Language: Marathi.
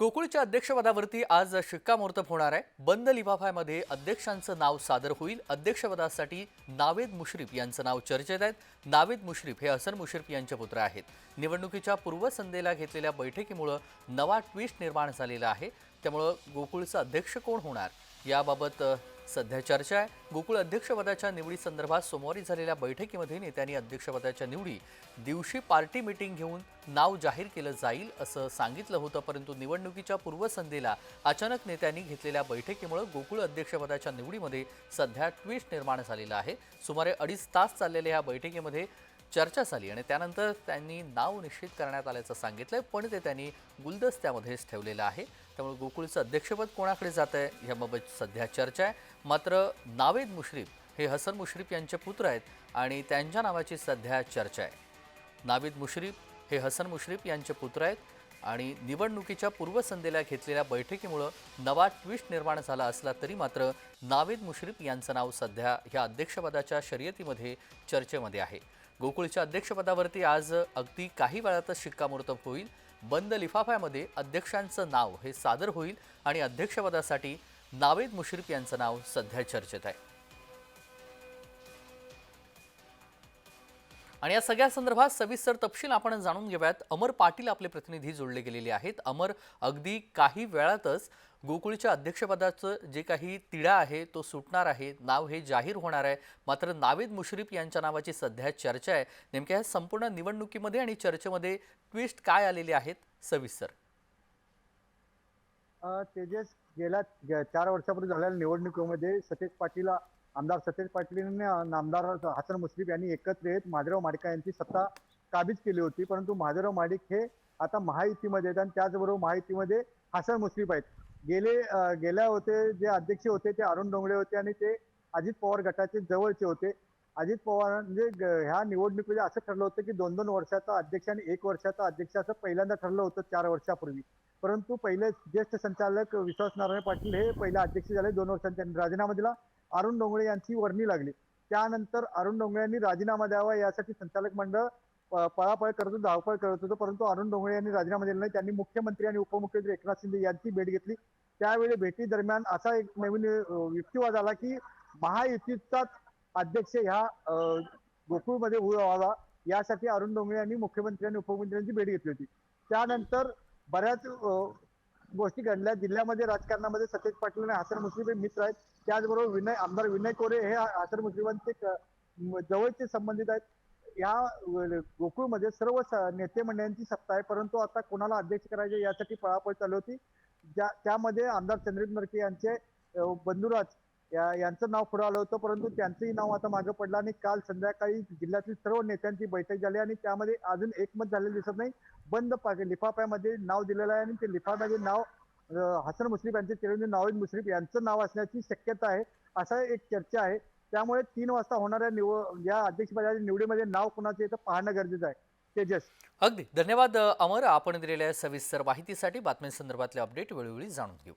गोकुळच्या अध्यक्षपदावरती आज शिक्कामोर्तब होणार आहे. बंद लिफाफ्यामध्ये अध्यक्षांचं नाव सादर होईल. अध्यक्षपदासाठी नावेद मुश्रीफ यांचं नाव चर्चेत आहेत. नावेद मुश्रीफ हे हसन मुश्रीफ यांचे पुत्र आहेत. निवडणुकीच्या पूर्वसंध्येला घेतलेल्या बैठकीमुळं नवा ट्विस्ट निर्माण झालेला आहे. त्यामुळं गोकुळचं अध्यक्ष कोण होणार? याबाबत सध्या चर्चा आहे. गोकुळ अध्यक्षपदाच्या निवडीसंदर्भात सोमवारी झालेल्या बैठकीमध्ये नेत्यांनी अध्यक्षपदाच्या निवडी दिवशी पार्टी मिटिंग घेऊन नाव जाहीर केलं जाईल असं सांगितलं होतं परंतु निवडणुकीच्या पूर्वसंध्येला अचानक नेत्यांनी घेतलेल्या बैठकीमुळे गोकुळ अध्यक्षपदाच्या निवडीमध्ये सध्या ट्विस्ट निर्माण झालेला आहे. सुमारे अडीच तास चाललेल्या या बैठकीमध्ये चर्चा झाली आणि त्यानंतर त्यांनी नाव निश्चित करण्यात आल्याचं सांगितलं पण ते त्यांनी गुलदस्त्यामध्येच ठेवलेलं आहे. त्यामुळे गोकुळचं अध्यक्षपद कोणाकडे जात आहे याबाबत सध्या चर्चा आहे. मात्र नावेद मुश्रीफ हे हसन मुश्रीफ यांचे पुत्र आहेत आणि त्यांच्या नावाची सध्या चर्चा आहे. नावेद मुश्रीफ हे हसन मुश्रीफ यांचे पुत्र आहेत आणि निवडणुकीच्या पूर्वसंध्येला घेतलेल्या बैठकीमुळं नवा ट्विस्ट निर्माण झाला असला तरी मात्र नावेद मुश्रीफ यांचं नाव सध्या ह्या अध्यक्षपदाच्या शर्यतीमध्ये चर्चेमध्ये आहे. गोकुळच्या अध्यक्षपदावरती आज अगदी काही वेळातच शिक्कामोर्तब होईल. बंद लिफाफ्यामध्ये अध्यक्षांचं नाव हे सादर होईल आणि अध्यक्षपदासाठी नावेद मुश्रीफ यांचं नाव सध्या चर्चेत आहे. आणि या सगळ्या संदर्भात सविस्तर तपशील आपण जाणून घेऊयात. अमर पाटील आपले प्रतिनिधी जोडले गेलेले आहेत. अमर अगदी काही वेळातच गोकुळच्या अध्यक्षपदाचं जे काही तिढा आहे तो सुटणार आहे. नाव हे जाहीर होणार आहे. मात्र नावेद मुश्रीफ यांच्या नावाची सध्या चर्चा आहे. नेमक्या ह्या संपूर्ण निवडणुकीमध्ये आणि चर्चेमध्ये ट्विस्ट काय आलेले आहेत? सविस्तर. तेजस गेल्या चार वर्षापूर्वी झालेल्या निवडणुकीमध्ये सतेज पाटील आमदार सतेज पाटील आणि आमदार हसन मुश्रीफ यांनी एकत्र येत महादेवराव माडिका यांची सत्ता काबीज केली होती. परंतु महादेवराव माडिक हे आता महायुतीमध्ये आहेत आणि त्याचबरोबर महायुतीमध्ये हसन मुश्रीफ आहेत. गेले गेल्या होते जे अध्यक्ष होते ते अरुण डोंगरे होते आणि ते अजित पवार गटाचे जवळचे होते. अजित पवार म्हणजे ग- ह्या निवडणुकीमध्ये असं ठरलं होतं की दोन दोन वर्षाचा अध्यक्ष आणि एक वर्षाचा अध्यक्ष असं पहिल्यांदा ठरलं होतं चार वर्षापूर्वी. परंतु पहिले ज्येष्ठ संचालक विश्वास नारायण पाटील हे पहिले अध्यक्ष झाले दोन वर्षांनी त्यांनी राजीनामा दिला. अरुण डोंगळे यांची वर्णी लागली. त्यानंतर अरुण डोंगळे यांनी राजीनामा द्यावा यासाठी संचालक मंडळ पळापळ करत होतं धावपळ करत होतं परंतु अरुण डोंगळे यांनी राजीनामा दिला नाही. त्यांनी मुख्यमंत्री आणि उपमुख्यमंत्री एकनाथ शिंदे यांची भेट घेतली. त्यावेळी भेटी दरम्यान असा एक नवीन युक्तिवाद आला की महायुतीचाच अध्यक्ष ह्या अं, गोकुळमध्ये व्हावा. यासाठी अरुण डोंगळे यांनी मुख्यमंत्री आणि उपमुख्यमंत्र्यांची भेट घेतली होती. त्यानंतर बऱ्याच गोष्टी घडल्या. जिल्ह्यामध्ये राजकारणामध्ये सतेज पाटील आणि हसन मुश्रीफ हे मित्र आहेत. त्याचबरोबर विनय आमदार विनय कोरे हे हसन मुश्रीफांचे जवळचे संबंधित आहेत. या गोकुळमध्ये सर्व स- नेते मंडळांची सत्ता आहे. परंतु आता कोणाला अध्यक्ष करायचे यासाठी पळापळ चालू होती. ज्या त्यामध्ये आमदार चंद्रित नरके यांचे बंधुराज यांचं नाव पुढे आलं होतं परंतु त्यांचंही नाव आता मागे पडलं आणि काल संध्याकाळी जिल्ह्यातील सर्व नेत्यांची बैठक झाली आणि त्यामध्ये अजून एकमत झालेलं दिसत नाही. बंद लिफाफ्यामध्ये नाव दिलेलं आहे आणि ते लिफाफ्यामध्ये नाव हसन मुश्रीफ यांचे चिरंजीव नावेद मुश्रीफ यांचं नाव असण्याची शक्यता आहे असा एक चर्चा आहे. त्यामुळे तीन वाजता होणाऱ्या निवड या अध्यक्षपदाच्या निवडीमध्ये नाव कोणाचं येतं पाहणं गरजेचं आहे. तेजस. अगदी. धन्यवाद अमर. आपण दिलेल्या सविस्तर माहितीसाठी बातम्यांसंदर्भातले अपडेट वेळोवेळी जाणून घेऊ.